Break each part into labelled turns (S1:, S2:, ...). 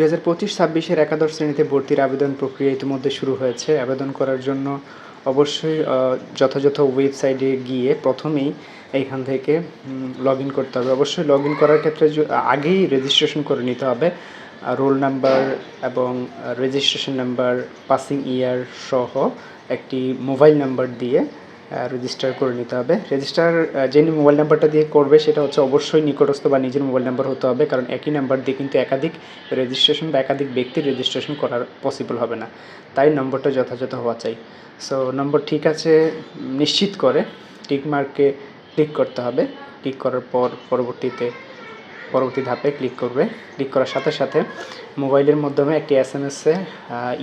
S1: দু হাজার পঁচিশ, ছাব্বিশের একাদশ শ্রেণীতে ভর্তির আবেদন প্রক্রিয়া ইতিমধ্যে শুরু হয়েছে। আবেদন করার জন্য অবশ্যই যথাযথ ওয়েবসাইটে গিয়ে প্রথমেই এইখান থেকে লগ ইন করতে হবে। অবশ্যই লগ ইন করার ক্ষেত্রে আগেই রেজিস্ট্রেশন করে নিতে হবে। রোল নাম্বার এবং রেজিস্ট্রেশন নাম্বার পাসিং ইয়ার সহ একটি মোবাইল নাম্বার দিয়ে রেজিস্টার করে নিতে হবে। রেজিস্টার যে মোবাইল নাম্বারটা দিয়ে করবে, সেটা হচ্ছে অবশ্যই নিকটস্থ বা নিজের মোবাইল নাম্বার হতে হবে, কারণ একই নাম্বার দিয়ে কিন্তু একাধিক রেজিস্ট্রেশন বা একাধিক ব্যক্তির রেজিস্ট্রেশন করার পসিবল হবে না। তাই নম্বরটা যথাযথ হওয়া চাই। সো নম্বর ঠিক আছে, নিশ্চিত করে টিকমার্কে ক্লিক করতে হবে। ক্লিক করার পর পরবর্তীতে পরবর্তী ধাপে ক্লিক করবে। ক্লিক করার সাথে সাথে মোবাইলের মাধ্যমে একটি এস এম এসে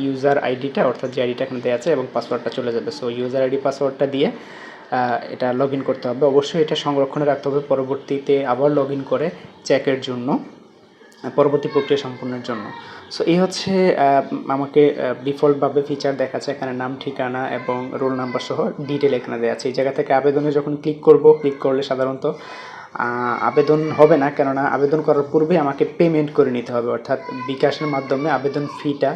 S1: ইউজার আইডিটা অর্থাৎ যে আইডিটা এখানে দেওয়া আছে এবং পাসওয়ার্ডটা চলে যাবে। সো ইউজার আইডি পাসওয়ার্ডটা দিয়ে এটা লগ করতে হবে। অবশ্যই এটা সংরক্ষণে রাখতে হবে পরবর্তীতে আবার লগ করে চেকের জন্য পরবর্তী প্রক্রিয়া সম্পূর্ণের জন্য। সো এই হচ্ছে আমাকে ডিফল্টভাবে ফিচার দেখাচ্ছে এখানে নাম, ঠিকানা এবং রোল নাম্বার সহ ডিটেল এখানে দেওয়া আছে। এই জায়গা থেকে আবেদনে যখন ক্লিক করব ক্লিক করলে সাধারণত আবেদন হবে না, কেননা আবেদন করার পূর্বে আমাকে পেমেন্ট করে নিতে হবে, অর্থাৎ বিকাশের মাধ্যমে আবেদন ফিটা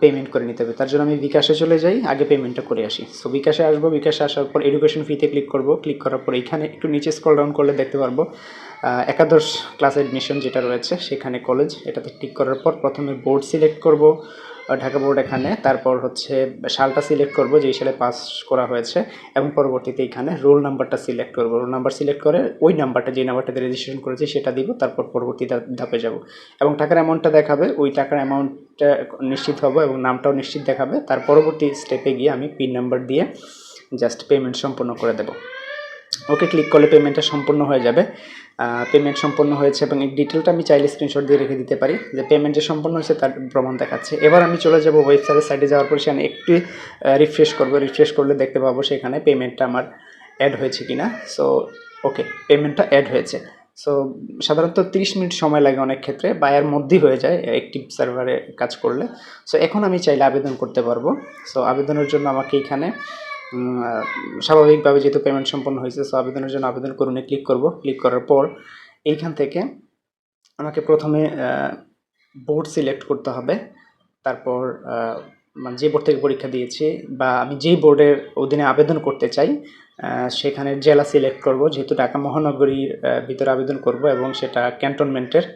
S1: পেমেন্ট করে নিতে হবে। তার জন্য আমি বিকাশে চলে যাই, আগে পেমেন্টটা করে আসি। সো বিকাশে আসব, বিকাশে আসার পর এডুকেশন ফিতে ক্লিক করব। ক্লিক করার পর এখানে একটু নিচে স্ক্রল ডাউন করলে দেখতে পারব একাদশ ক্লাস অ্যাডমিশন যেটা রয়েছে, সেখানে কলেজ এটাতে ক্লিক করার পর প্রথমে বোর্ড সিলেক্ট করব। ঢাকা বোর্ড এখানে। তারপর হচ্ছে সালটা সিলেক্ট করব, যেই সালে পাস করা হয়েছে, এবং পরবর্তীতে এখানে রোল নাম্বারটা সিলেক্ট করব। রোল নাম্বার সিলেক্ট করে ওই নাম্বারটা যে নাম্বারটাতে রেজিস্ট্রেশন করেছি, সেটা দিব, তারপর পরবর্তী ধাপে যাব। এবং টাকার অ্যামাউন্টটা দেখাবে, ওই টাকার অ্যামাউন্টটা নিশ্চিত হব এবং নামটাও নিশ্চিত দেখাবে। তার পরবর্তী স্টেপে গিয়ে আমি পিন নাম্বার দিয়ে জাস্ট পেমেন্ট সম্পূর্ণ করে দেবো। ওকে ক্লিক করলে পেমেন্টটা সম্পূর্ণ হয়ে যাবে। পেমেন্ট সম্পন্ন হয়েছে এবং এই ডিটেলটা আমি চাইলে স্ক্রিনশট দিয়ে রেখে দিতে পারি যে পেমেন্ট যে সম্পন্ন হয়েছে তার প্রমাণ দেখাচ্ছে। এবার আমি চলে যাব ওয়েবসাইটের সাইডে যাওয়ার পর সেখানে একটু রিফ্রেশ করব। রিফ্রেশ করলে দেখতে পাবো সেখানে পেমেন্টটা আমার অ্যাড হয়েছে কিনা। সো ওকে পেমেন্টটা অ্যাড হয়েছে। সো সাধারণত তিরিশ মিনিট সময় লাগে অনেক ক্ষেত্রে, বা এর মধ্যেই হয়ে যায় অ্যাক্টিভ সার্ভারে কাজ করলে। সো এখন আমি চাইলে আবেদন করতে পারব। সো আবেদনের জন্য আমাকে এখানে স্বাভাবিকভাবে যেহেতু পেমেন্ট সম্পন্ন হয়েছে সো আবেদনের জন্য আবেদন করুন ক্লিক করব। ক্লিক করার পর এইখান থেকে আমাকে প্রথমে বোর্ড সিলেক্ট করতে হবে। তারপর মানে যে বোর্ড থেকে পরীক্ষা দিয়েছি বা আমি যেই বোর্ডের অধীনে আবেদন করতে চাই সেখানে জেলা সিলেক্ট করব। যেহেতু ঢাকা মহানগরীর ভিতরে আবেদন করব এবং সেটা ক্যান্টনমেন্টের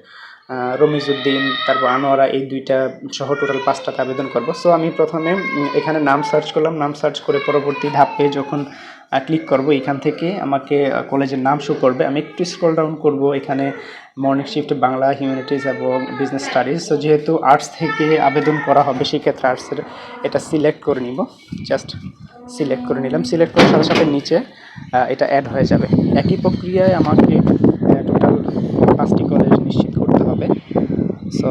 S1: রমিজউদ্দিন, তারপর আনোয়ারা, এই দুইটা সহ টোটাল পাঁচটাতে আবেদন করব। সো আমি প্রথমে এখানে নাম সার্চ করলাম। নাম সার্চ করে পরবর্তী ধাপে যখন ক্লিক করব, এখান থেকে আমাকে কলেজের নাম শো করবে। আমি একটু স্ক্রল ডাউন করব। এখানে মর্নিং শিফট বাংলা হিউম্যানিটিজ এবং বিজনেস স্টাডিজ সো যেহেতু আর্টস থেকে আবেদন করা হবে, সেক্ষেত্রে আর্টসের এটা সিলেক্ট করে নিব। জাস্ট সিলেক্ট করে নিলাম। সিলেক্ট করার সাথে সাথে নিচে এটা অ্যাড হয়ে যাবে। একই প্রক্রিয়ায় আমাকে টোটাল পাঁচটি কলেজ নিশ্চিত সো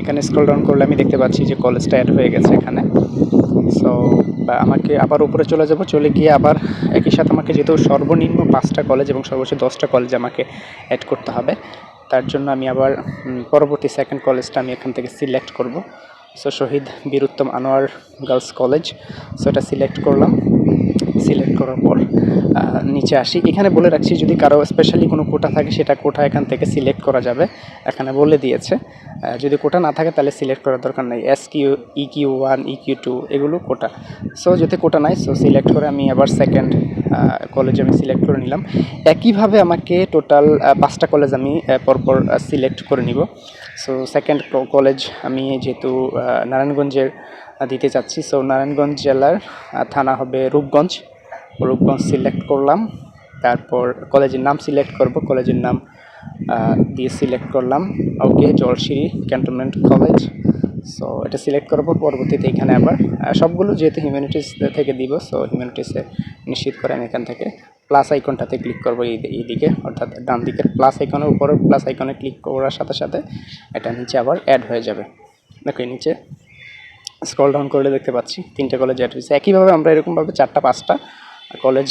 S1: এখানে স্ক্রল ডাউন করলে আমি দেখতে পাচ্ছি যে কলেজটা অ্যাড হয়ে গেছে এখানে। সো আমাকে আবার উপরে চলে যাব, চলে গিয়ে আবার একই সাথে আমাকে যেহেতু সর্বনিম্ন পাঁচটা কলেজ এবং সর্বোচ্চ দশটা কলেজ আমাকে অ্যাড করতে হবে, তার জন্য আমি আবার পরবর্তী সেকেন্ড কলেজটা আমি এখান থেকে সিলেক্ট করব। So Shahid Birottom Anwar girls college so এটা সিলেক্ট করলাম। সিলেক্ট করার পর নিচে আসি। এখানে বলে রাখছি, যদি কারও স্পেশালি কোনো কোটা থাকে, সেটা কোটা এখান থেকে সিলেক্ট করা যাবে। এখানে বলে দিয়েছে। যদি কোটা না থাকে, তাহলে সিলেক্ট করার দরকার নেই। S Q E Q one E Q two এগুলো কোটা। সো যদি কোটা নাই সো সিলেক্ট করে আমি আবার সেকেন্ড কলেজ আমি সিলেক্ট করে নিলাম। একইভাবে আমাকে টোটাল পাঁচটা কলেজ আমি পরপর সিলেক্ট করে নিব। সো সেকেন্ড কলেজ আমি যেহেতু নারায়ণগঞ্জের দিতে চাচ্ছি। সো নারায়ণগঞ্জ জেলার থানা হবে রূপগঞ্জ। রূপগঞ্জ সিলেক্ট করলাম। তারপর কলেজের নাম সিলেক্ট করব। কলেজের নাম দিয়ে সিলেক্ট করলাম। Okay Jalsiri cantonment college so এটা সিলেক্ট পর পরবর্তীতে এখানে আবার সবগুলো যেহেতু হিউম্যানিটিস থেকে দিব সো হিউম্যানিটিসে নিশ্চিত করে আমি এখান থেকে প্লাস আইকনটাতে ক্লিক করব এই এইদিকে অর্থাৎ ডান দিকের প্লাস আইকনের উপরে প্লাস আইকনে ক্লিক করার সাথে সাথে এটা নিচে আবার অ্যাড হয়ে যাবে। দেখো নিচে স্ক্রল ডাউন করলে দেখতে পাচ্ছি, তিনটে কলেজ অ্যাড হয়েছে। একইভাবে আমরা এরকমভাবে চারটা, পাঁচটা কলেজ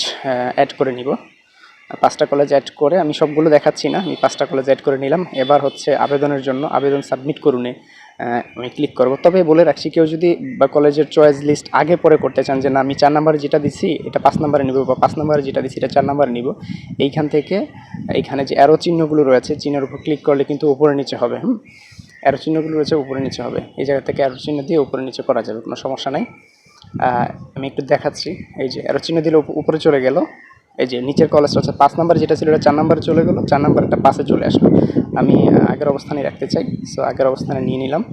S1: অ্যাড করে নিব। পাঁচটা কলেজ অ্যাড করে আমি সবগুলো দেখাচ্ছি না, আমি পাঁচটা কলেজ অ্যাড করে নিলাম। এবার হচ্ছে আবেদনের জন্য আবেদন সাবমিট করুনে আমি ক্লিক করব। তবে বলে রাখছি, কেউ যদি বা কলেজের চয়েস লিস্ট আগে পরে করতে চান যে না, আমি চার নাম্বারে যেটা দিছি, এটা পাঁচ নাম্বারে নিব বা পাঁচ নাম্বারে যেটা দিছি, এটা চার নাম্বারে নিব, এইখান থেকে, এইখানে যে অ্যারো চিহ্নগুলো রয়েছে, চিহ্নের উপর ক্লিক করলে কিন্তু উপরে নিচে হবে, হুম? অ্যারো চিহ্নগুলো রয়েছে, উপরে নিচে হবে। এই জায়গা থেকে অ্যারো চিহ্ন দিয়ে উপরে নিচে করা যাবে, কোনো সমস্যা নাই। আমি একটু দেখাচ্ছি। এই যে অ্যারো চিহ্ন দিলে উপ- উপরে চলে গেল। এই যে, নিচের কলেজটা হচ্ছে পাঁচ নাম্বার, যেটা ছিল এটা চার নাম্বারে চলে গেলো। চার নাম্বারটা পাশে চলে আসলো। আমি আগের অবস্থানে রাখতে চাই। সো আগের অবস্থানে নিয়ে নিলাম।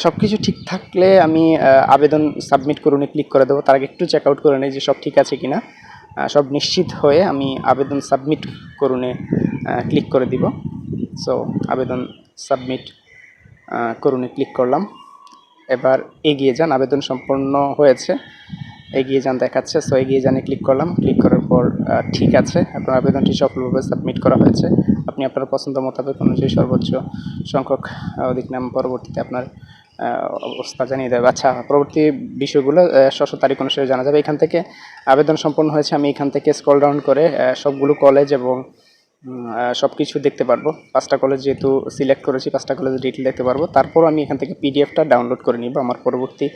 S1: সব কিছু ঠিক থাকলে আমি আবেদন সাবমিট করুনে ক্লিক করে দেবো। তার আগে একটু চেক আউট করে নিই যে সব ঠিক আছে কি না সব নিশ্চিত হয়ে আমি আবেদন সাবমিট করুনে ক্লিক করে দিব। সো আবেদন সাবমিট করুনে ক্লিক করলাম। এবার এগিয়ে যান, আবেদন সম্পন্ন হয়েছে। এগিয়ে যান, দেখাচ্ছে। সো এগিয়ে যানে ক্লিক করলাম। ক্লিক করার পর ঠিক আছে। আপনার আবেদনটি সফলভাবে সাবমিট করা হয়েছে। আপনি আপনার পছন্দ মোতাবেক অনুযায়ী সর্বোচ্চ সংখ্যক অধিক নাম পরবর্তীতে আপনার অবস্থা জানিয়ে দেবে। আচ্ছা পরবর্তী বিষয়গুলো শশ তারিখ অনুসারে জানা যাবে। এখান থেকে আবেদন সম্পন্ন হয়েছে। আমি এখান থেকে স্ক্রল ডাউন করে সবগুলো কলেজ এবং সব কিছু দেখতে পারব। পাঁচটা কলেজ যেহেতু সিলেক্ট করেছি, পাঁচটা কলেজের ডিটেল দেখতে পারব। তারপর আমি এখান থেকে পিডিএফটা ডাউনলোড করে নিব। আমার পরবর্তী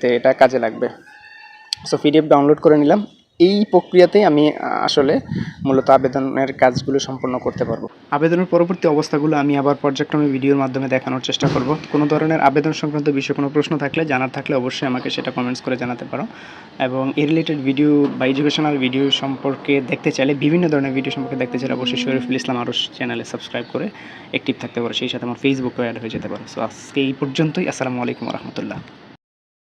S1: তে এটা কাজে লাগবে। সো পিডিএফ ডাউনলোড করে নিলাম। এই প্রক্রিয়াতেই আমি আসলে মূলত আবেদনের কাজগুলো সম্পন্ন করতে পারব। আবেদনের পরবর্তী অবস্থাগুলো আমি আবার পর্যায়ক্রমে ভিডিওর মাধ্যমে দেখানোর চেষ্টা করব। কোনো ধরনের আবেদন সংক্রান্ত বিষয়ে কোনো প্রশ্ন থাকলে, জানার থাকলে অবশ্যই আমাকে সেটা কমেন্টস করে জানাতে পারো। এবং এই রিলেটেড ভিডিও বা এডুকেশনাল ভিডিও সম্পর্কে দেখতে চাইলে, বিভিন্ন ধরনের ভিডিও সম্পর্কে দেখতে চাইলে অবশ্যই শরীফুল ইসলাম আরও চ্যানেলে সাবস্ক্রাইব করে অ্যাক্টিভ থাকতে পারো। সেই সাথে আমার ফেসবুকও অ্যাড হয়ে যেতে পারো। সো আজকে এই পর্যন্তই। আসসালামু আলাইকুম রহমতুল্লাহ।